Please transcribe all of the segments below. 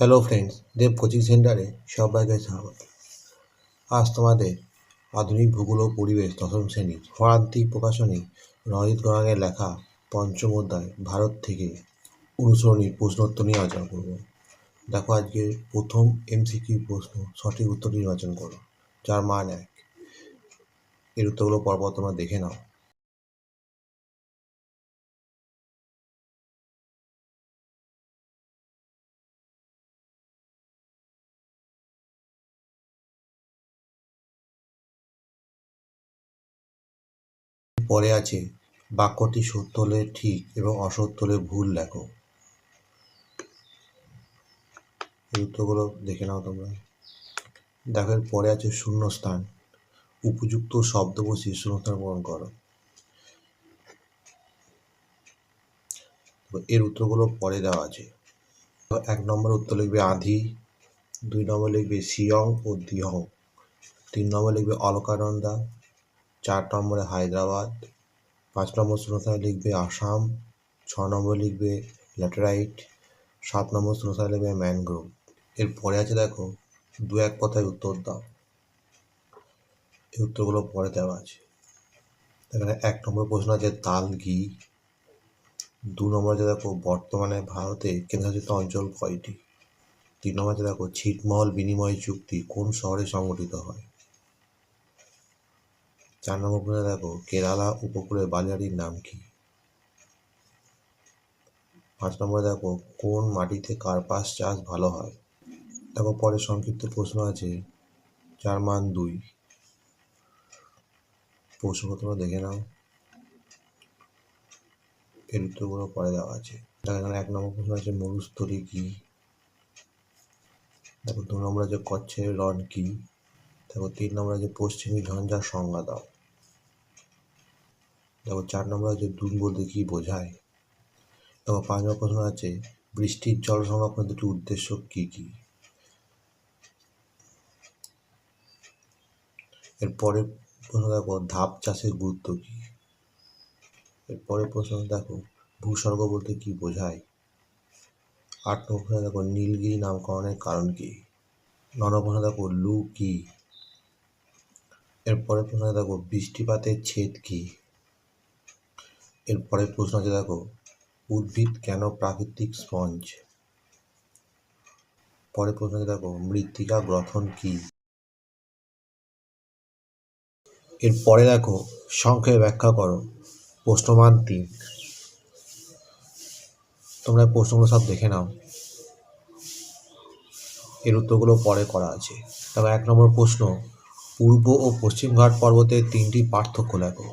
Hello friends দেব coaching সেন্টারে সবাইকে স্বাগত। আজ তোমাদের আধুনিক ভূগোল ও পরিবেশ দশম শ্রেণির ফরান্তিক প্রকাশনী রঞ্জিত গড়াঙের লেখা পঞ্চম অধ্যায় ভারত থেকে অনুসরণী প্রশ্নোত্তর নিয়ে আলোচনা করব। দেখো আজকে প্রথম এমসিকিউ প্রশ্ন, সঠিক উত্তর নির্বাচন করো, যার মান এক। এর উত্তরগুলো পরপর তোমরা দেখে নাও। পরে আছে। বাক্যটি সত্য হলে ঠিক এবং অসত্য হলে ভুল লেখো। এই উত্তরগুলো দেখে নাও তোমরা। দেখো পরে আছে শূন্যস্থান। উপযুক্ত শব্দ বসিয়ে শূন্যস্থান পূরণ করো। এর উত্তরগুলো পরে দেওয়া আছে। এক নম্বর উত্তর লিখবে আধি, দুই নম্বর লিখবে শিয়ং ও দিহং তিন নম্বর লিখবে অলকানন্দা। চার নম্বরে হায়দ্রাবাদ, পাঁচ নম্বর শূন্যস্থানে লিখবে আসাম, ছ নম্বর লিখবে ল্যাটেরাইট, সাত নম্বর শূন্যস্থানে লিখবে ম্যানগ্রোভ। এর পরে আছে দেখো, দু এক কথায় উত্তর দাও। এই উত্তরগুলো পরে দেওয়া আছে। এখানে এক নম্বর প্রশ্ন আছে, তাল ঘি। দু নম্বর আছে দেখো, বর্তমানে ভারতে কেন্দ্রশাসিত অঞ্চল কয়টি? তিন নম্বর আছে দেখো, ছিটমহল বিনিময় চুক্তি কোন শহরে সংগঠিত হয়? চার নম্বর প্রশ্নে দেখো, কেরালা উপকূলের বালিয়াড়ির নাম কি? পাঁচ নম্বরে দেখো, কোন মাটিতে কার্পাস চাষ ভালো হয়? দেখো, পরে সংক্ষিপ্ত প্রশ্ন আছে যার মান দুই। প্রশ্নগুলো তোমরা দেখে নাও। এর উত্তরগুলো পরে দেওয়া আছে। দেখো এক নম্বর প্রশ্ন আছে মরুস্তরী কি? দেখো, দু নম্বর আছে, কচ্ছের রন কি? দেখো, তিন নম্বর আছে, পশ্চিমী ঝঞ্ঝার সংজ্ঞা দাও। দেখো চার নম্বর আছে দুন বলতে কি বোঝায়? দেখো পাঁচ নম্বর প্রশ্ন আছে, বৃষ্টির জল সংরক্ষণের দুটি উদ্দেশ্য কী কী? এরপরে প্রশ্ন দেখো, ধাপ চাষের গুরুত্ব কী? এরপরে প্রশ্ন দেখো, ভূস্বর্গ বলতে কি বোঝায়? আট নম্বর প্রশ্ন দেখো, নীলগিরি নামকরণের কারণ কি? ন নম্বর প্রশ্ন দেখো, লু কী? এরপরে প্রশ্ন দেখো, বৃষ্টিপাতের ছেদ কি? এরপরে প্রশ্ন আছে, দেখো, উদ্ভিদ কেন প্রাকৃতিক স্পঞ্জ? পরে প্রশ্ন আছে, দেখো, মৃত্তিকা গ্রথন কি? এরপরে দেখো সংখ্যায় ব্যাখ্যা করো, প্রশ্নমান তিন। তোমরা প্রশ্নগুলো সব দেখে নাও। এর উত্তরগুলো পরে করা আছে। তবে এক নম্বর প্রশ্ন, পূর্ব ও পশ্চিম ঘাট পর্বতের তিনটি পার্থক্য লেখো।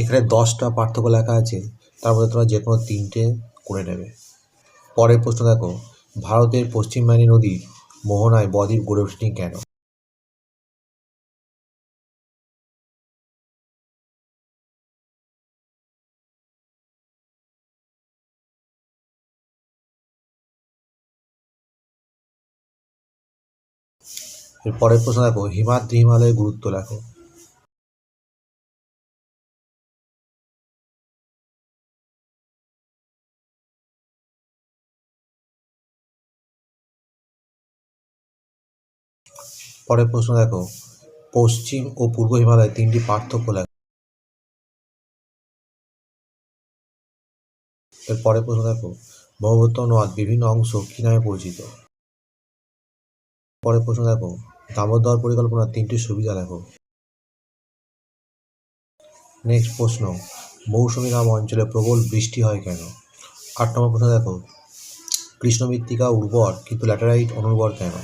এখানে দশটা পার্থক্য লেখা আছে, তার মধ্যে তোমরা যে কোনো তিনটে করে নেবে। পরের প্রশ্ন দেখো, ভারতের পশ্চিম বাহিনী নদীর মোহনায় বদ্বীপ গড়ে ওঠেনি কেন? এর পরের প্রশ্ন দেখো, হিমাদ্রি হিমালয়ের গুরুত্ব লেখো। পরের প্রশ্ন দেখো, পশ্চিম ও পূর্ব হিমালয়ে তিনটি পার্থক্য লেখো। এর পরের প্রশ্ন দেখো, ব্রহ্মপুত্র নদ বিভিন্ন অংশ কি নামে পরিচিত? পরের প্রশ্ন দেখো, দামোদর পরিকল্পনার তিনটি সুবিধা লেখো। নেক্সট প্রশ্ন, মৌসুমী নাম অঞ্চলে প্রবল বৃষ্টি হয় কেন? আট নম্বর প্রশ্ন দেখো কৃষ্ণ মৃত্তিকা উর্বর কিন্তু ল্যাটারাইট অনুর্বর কেন?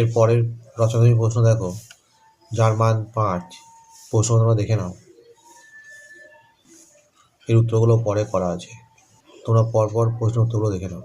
এর পরের রচনাধর্মী প্রশ্ন দেখো। যার মান পাঁচ প্রশ্ন তোমরা দেখে নাও। এর উত্তরগুলো পরে করা আছে। তোমরা পরপর প্রশ্ন উত্তরগুলো দেখে নাও।